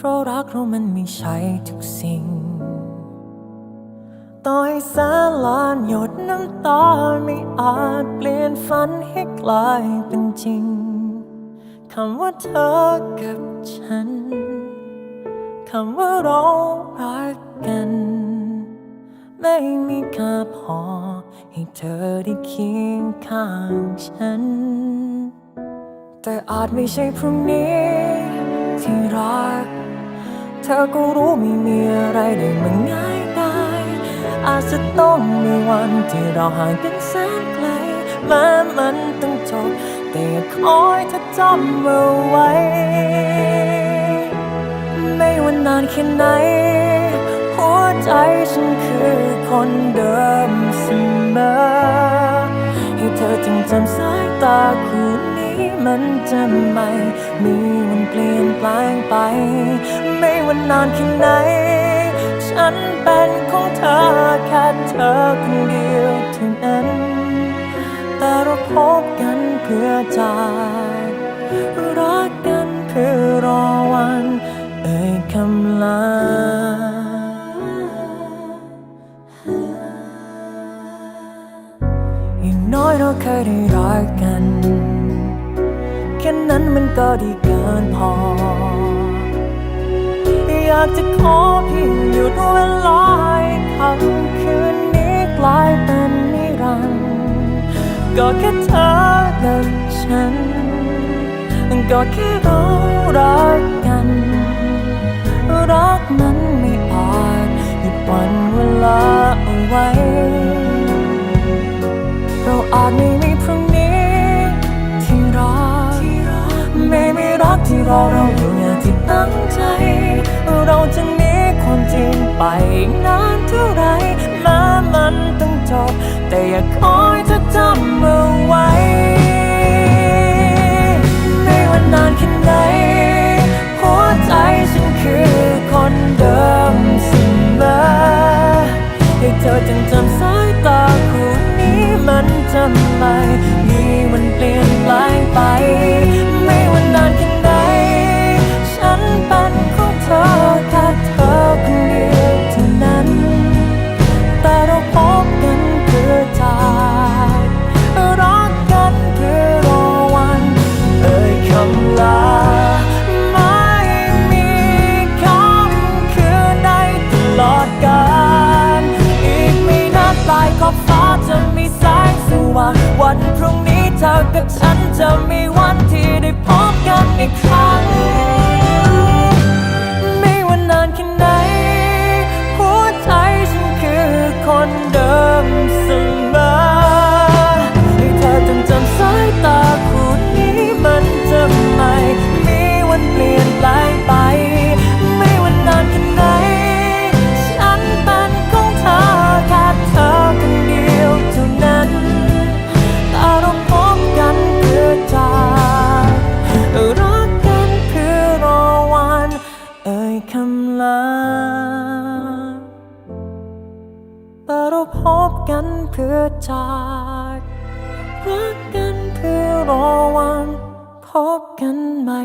เพราะรักเรามันไม่ใช่ทุกสิ่ง ต่อให้แสนล้านหยดน้ำตาไม่อาจเปลี่ยนฝันให้กลายเป็นจริง คำว่าเธอกับฉัน คำว่าเรารักกัน ไม่มีค่าพอ ให้เธอได้เคียงข้างฉัน แต่อาจไม่ใช่พรุ่งนี้ ธอก็รู้ไม่มีอะไรได้มันง่ายได้อาจจะต้องมีวันที่เราห่างกันแสนไกลแม้มันต้องจบแต่อยากคอยเธอจำเอาไว้ ไม่ว่านานแค่ไหน หัวใจฉันคือคนเดิมเสมอให้เธอจึงจำสายตาคู่ มันจะไม่มีวันเปลี่ยนแปลงไป ไม่ว่านานแค่ไหน ฉันเป็นของเธอแค่เธอคนเดียวเท่านั้น แต่เราพบกันเพื่อจากรักกันเพื่อรอวัน เอ่ยคำลาอย่างน้อยเราเคยได้รักกัน ก็ดีเกินพอ อยากจะขอเพียงหยุดเวลาให้คำคืนนี้กลายเป็นนิรันดร์ก็แค่เธอกับฉัน ก็แค่เรารัก รักที่รอเราอยู่อย่างที่ตั้งใจ เราจะหนีความจริงไปนานเท่าไรแม้มันต้องจบ แต่อยากคอยเธอจำเอาไว้ ไม่ว่านานแค่ไหนหัวใจฉันคือคนเดิมเสมอให้เธอจงจำสายตาคู่นี้มันจะไม่มีวันเปลี่ยนแปลงไป จะมีวันที่ได้พบกันอีกครั้ง แต่เราพบกันเพื่อจากรักกันเพื่อรอวันพบกันใหม่